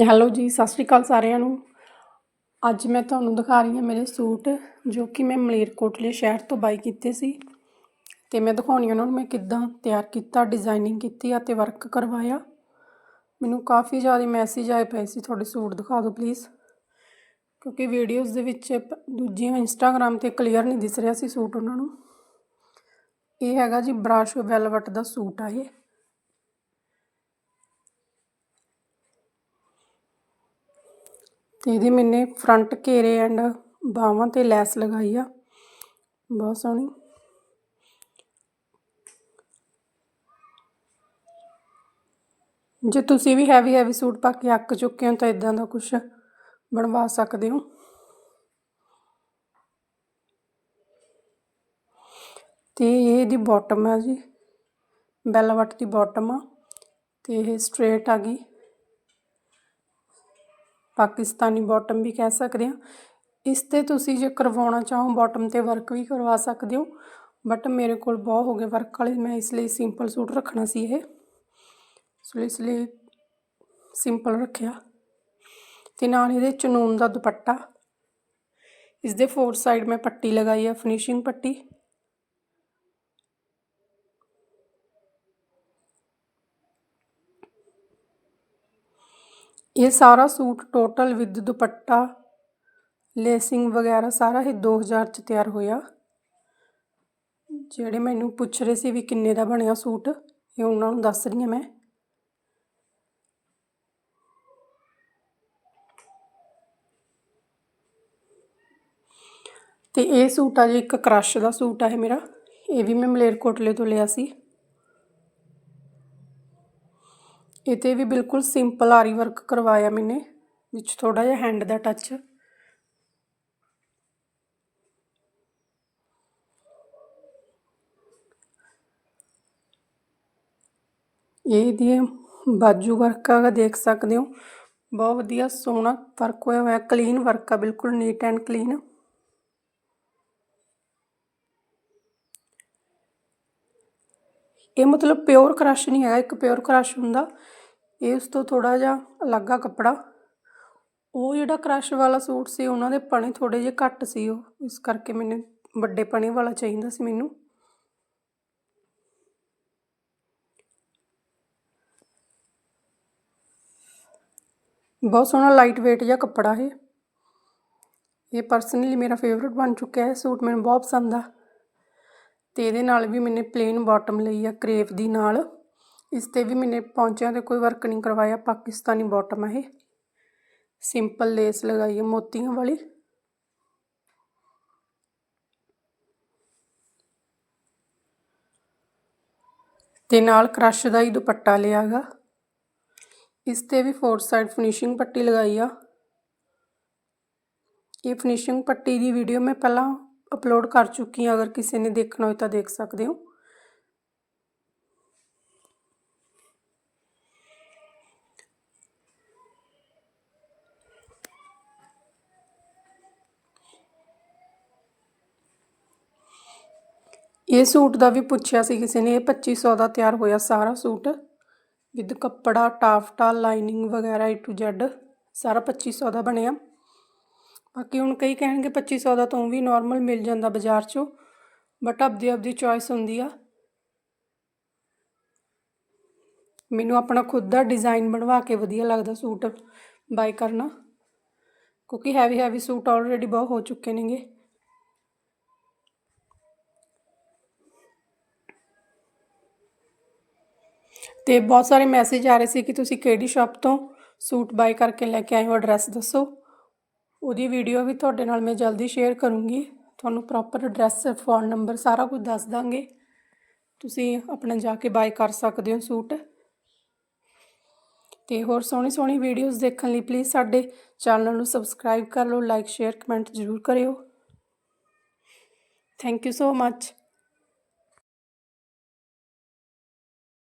Hello ਜੀ, ਸਤਿ ਸ਼੍ਰੀ ਅਕਾਲ ਸਾਰਿਆਂ ਨੂੰ। ਅੱਜ ਮੈਂ ਤੁਹਾਨੂੰ ਦਿਖਾ ਰਹੀ ਹਾਂ ਮੇਰੇ ਸੂਟ, ਜੋ ਕਿ ਮੈਂ ਮਲੇਰਕੋਟਲੇ ਸ਼ਹਿਰ ਤੋਂ ਬਾਈ ਕੀਤੇ ਸੀ। ਤੇ ਮੈਂ ਦਿਖਾਉਣੀ ਉਹਨਾਂ ਨੂੰ ਮੈਂ ਕਿੱਦਾਂ ਤਿਆਰ ਕੀਤਾ ਡਿਜ਼ਾਈਨਿੰਗ ਕੀਤੀ ਅਤੇ ਵਰਕ ਕਰਵਾਇਆ। ਮੈਨੂੰ ਕਾਫੀ ਜ਼ਿਆਦਾ ਮੈਸੇਜ ਆਏ ਪਏ ਸੀ, ਤੁਹਾਡੇ ਸੂਟ ਦਿਖਾ ਦਿਓ ਪਲੀਜ਼ ਕਿਉਂਕਿ ਵੀਡੀਓਜ਼ ਦੇ ਵਿੱਚ ਪ- ਦੂਜੀਆਂ ਇੰਸਟਾਗ੍ਰam ਤੇ ਕਲੀਅਰ ਨਹੀਂ ਦਿਸ ਰਿਹਾ ਸੀ ਸੂਟ ਉਹਨਾਂ ਨੂੰ। ਇਹ ਹੈਗਾ ਜੀ ਬਰਾਸ਼ ਵੈਲਵਟ ਦਾ ਸੂਟ ਆ ਇਹ। ਅਤੇ ਇਹਦੇ ਮੈਨੇ ਫਰੰਟ ਘੇਰੇ ਐਂਡ ਬਾਹਾਂ ਤੇ ਲੈਸ ਲਗਾਈ ਆ। ਬਹੁਤ ਸੋਹਣੀ। ਜੇ ਤੁਸੀਂ ਵੀ ਹੈਵੀ ਹੈਵੀ ਸੂਟ ਪਾ ਕੇ ਅੱਕ ਚੁੱਕੇ ਹੋ ਤਾਂ ਇਦਾਂ ਦਾ ਕੁਝ ਬਣਵਾ ਸਕਦੇ ਹੋ। ਤੇ ਇਹ ਇਹਦੀ ਬਾਟਮ ਆ ਜੀ। ਬੈਲਵਟ ਦੀ ਬਾਟਮ ਆ। ਤੇ ਇਹ ਸਟ੍ਰੇਟ ਆ ਗਈ। ਪਾਕਿਸਤਾਨੀ ਬਾਟਮ ਵੀ ਕਹਿ ਸਕਦੇ ਆ ਇਸ ਤੇ ਤੁਸੀਂ ਜੇ ਕਰਵਾਉਣਾ ਚਾਹੋ ਬਾਟਮ ਤੇ ਵਰਕ ਵੀ ਕਰਵਾ ਸਕਦੇ ਹੋ। ਬਟ ਮੇਰੇ ਕੋਲ ਬਹੁਤ ਹੋ ਗਏ ਵਰਕ ਵਾਲੇ, ਮੈਂ ਇਸ ਲਈ ਸਿੰਪਲ ਸੂਟ ਰੱਖਣਾ ਸੀ ਇਹ। ਸੋ ਇਸ ਲਈ ਸਿੰਪਲ ਰੱਖਿਆ। ਤੇ ਨਾਲ ਇਹਦੇ ਚਨੂਨ ਦਾ ਦੁਪੱਟਾ। ਇਸ ਦੇ ਫੋਰ ਸਾਈਡ ਮੈਂ ਪੱਟੀ ਲਗਾਈ ਆ ਫਿਨਿਸ਼ਿੰਗ ਪੱਟੀ। ਇਹ ਸਾਰਾ suit total with dupatta, lacing ਵਗੈਰਾ ਸਾਰਾ ਇਹ 2000 ਚ ਤਿਆਰ ਹੋਇਆ। ਜਿਹੜੇ ਮੈਨੂੰ ਪੁੱਛ ਰਹੇ ਸੀ ਵੀ ਕਿੰਨੇ ਦਾ ਬਣਿਆ ਸੂਟ, ਇਹ ਉਹਨਾਂ ਨੂੰ ਦੱਸ ਰਹੀ ਹਾਂ ਮੈਂ। ਤੇ ਇਹ ਸੂਟ ਆ ਜੀ, ਇੱਕ ਕ੍ਰਸ਼ ਦਾ ਸੂਟ ਆ ਇਹ ਮੇਰਾ। ਇਹ ਵੀ ਮੈਂ ਮਲੇਰਕੋਟਲੇ ਤੋਂ ਲਿਆ ਸੀ। ਇਹ ਤੇ ਵੀ ਬਿਲਕੁਲ ਸਿੰਪਲ ਆਰੀ ਵਰਕ ਕਰਵਾਇਆ ਮੈਨੇ, ਵਿੱਚ ਥੋੜਾ ਜਿਹਾ ਹੈਂਡ ਦਾ ਟੱਚ ਇਹ ਦੀ ਬਾਜੂ ਵਰਕ ਆ ਦੇਖ ਸਕਦੇ ਹੋ। ਬਹੁਤ ਵਧੀਆ ਸੋਹਣਾ ਵਰਕ ਹੋਇਆ ਹੋਇਆ ਕਲੀਨ ਵਰਕ ਆ, ਬਿਲਕੁਲ ਨੀਟ ਐਂਡ ਕਲੀਨ ਇਹ ਮਤਲਬ ਪਿਓਰ ਕਰਸ਼ ਨਹੀਂ ਹੈਗਾ, ਇੱਕ ਪਿਓਰ ਕਰਸ਼ ਹੁੰਦਾ। ਇਹ ਉਸ ਤੋਂ ਥੋੜਾ ਜਿਹਾ ਅਲੱਗ ਆ ਕੱਪੜਾ। ਉਹ ਜਿਹੜਾ ਕਰਸ਼ ਵਾਲਾ ਸੂਟ ਸੀ, ਉਹਨਾਂ ਦੇ ਪਣੇ ਥੋੜੇ ਜਿਹੇ ਘੱਟ ਸੀ ਉਹ। ਇਸ ਕਰਕੇ ਮੈਨੂੰ ਵੱਡੇ ਪਣੇ ਵਾਲਾ ਚਾਹੀਦਾ ਸੀ ਮੈਨੂੰ। ਬਹੁਤ ਸੋਹਣਾ ਲਾਈਟ weight ਜਿਹਾ ਕੱਪੜਾ ਹੈ ਇਹ ਪਰਸਨਲੀ ਮੇਰਾ ਫੇਵਰਿਟ ਬਣ ਚੁੱਕਿਆ ਹੈ ਸੂਟ, ਮੈਨੂੰ ਬਹੁਤ ਪਸੰਦ ਆ। ਅਤੇ ਇਹਦੇ ਨਾਲ ਵੀ ਮੈਨੇ ਪਲੇਨ ਬੋਟਮ ਲਈ ਆ ਕਰੇਪ ਦੀ ਨਾਲ। ਇਸ ਤੇ ਵੀ ਮੈਨੇ ਪੌਂਚਿਆਂ ਤੇ ਕੋਈ ਵਰਕ ਨਹੀਂ ਕਰਵਾਇਆ, ਪਾਕਿਸਤਾਨੀ ਬੋਟਮ ਆ ਇਹ। ਸਿੰਪਲ ਲੇਸ ਲਗਾਈ ਹੈ ਮੋਤੀਆਂ ਵਾਲੀ। ਤੇ ਨਾਲ ਕ੍ਰਸ਼ ਦਾ ਹੀ ਦੁਪੱਟਾ ਲਿਆਗਾ ਇਸ ਤੇ ਵੀ ਫੋਰ ਸਾਈਡ ਫਿਨਿਸ਼ਿੰਗ ਪੱਟੀ ਲਗਾਈ ਆ। ਇਹ ਫਿਨਿਸ਼ਿੰਗ ਪੱਟੀ ਦੀ ਵੀਡੀਓ ਮੈਂ ਪਹਿਲਾਂ ਅਪਲੋਡ ਕਰ ਚੁੱਕੀ ਹਾਂ, ਅਗਰ ਕਿਸੇ ਨੇ ਦੇਖਣਾ ਹੋਏ ਤਾਂ ਦੇਖ ਸਕਦੇ ਹੋ। ਇਹ ਸੂਟ ਦਾ ਵੀ ਪੁੱਛਿਆ ਸੀ ਕਿਸੇ ਨੇ, ਇਹ 2500 ਦਾ ਤਿਆਰ ਹੋਇਆ ਸਾਰਾ ਸੂਟ, ਵਿਦ ਕੱਪੜਾ, ਟਾਫਟਾ, ਲਾਈਨਿੰਗ ਵਗੈਰਾ ਏ ਟੂ ਜ਼ੈਡ ਸਾਰਾ 2500 ਦਾ ਬਣਿਆ। ਬਾਕੀ ਹੁਣ ਕਈ ਕਹਿਣਗੇ 2500 ਦਾ ਤੋਂ ਵੀ ਨਾਰਮਲ ਮਿਲ ਜਾਂਦਾ ਬਾਜ਼ਾਰ 'ਚੋਂ ਬਟ ਆਪਦੀ ਆਪਦੀ ਚੋਇਸ ਹੁੰਦੀ ਆ। ਮੈਨੂੰ ਆਪਣਾ ਖੁਦ ਦਾ ਡਿਜ਼ਾਈਨ ਬਣਵਾ ਕੇ ਵਧੀਆ ਲੱਗਦਾ ਸੂਟ ਬਾਈ ਕਰਨਾ, ਕਿਉਂਕਿ ਹੈਵੀ ਹੈਵੀ ਸੂਟ ਆਲਰੇਡੀ ਬਹੁਤ ਹੋ ਚੁੱਕੇ ਨੇਗੇ। ਤੇ ਬਹੁਤ ਸਾਰੇ ਮੈਸੇਜ ਆ ਰਹੇ ਸੀ ਕਿ ਤੁਸੀਂ ਕਿਹੜੀ ਸ਼ਾਪ ਤੋਂ ਸੂਟ ਬਾਈ ਕਰਕੇ ਲੈ ਕੇ ਆਏ ਹੋ ਐਡਰੈਸ ਦੱਸੋ। ਉਹਦੀ ਵੀਡੀਓ ਵੀ ਤੁਹਾਡੇ ਨਾਲ ਮੈਂ ਜਲਦੀ ਸ਼ੇਅਰ ਕਰੂੰਗੀ। ਤੁਹਾਨੂੰ ਪ੍ਰੋਪਰ ਐਡਰੈਸ ਫੋਨ ਨੰਬਰ ਸਾਰਾ ਕੁਝ ਦੱਸ ਦਾਂਗੇ। ਤੁਸੀਂ ਆਪਣਾ ਜਾ ਕੇ ਬਾਏ ਕਰ ਸਕਦੇ ਹੋ ਸੂਟ। ਤੇ ਹੋਰ ਸੋਹਣੀ ਸੋਹਣੀ ਵੀਡੀਓਜ਼ ਦੇਖਣ ਲਈ ਪਲੀਜ਼ ਸਾਡੇ ਚੈਨਲ ਨੂੰ ਸਬਸਕ੍ਰਾਈਬ ਕਰ ਲਓ ਲਾਈਕ ਸ਼ੇਅਰ ਕਮੈਂਟ ਜ਼ਰੂਰ ਕਰਿਓ। Thank you so much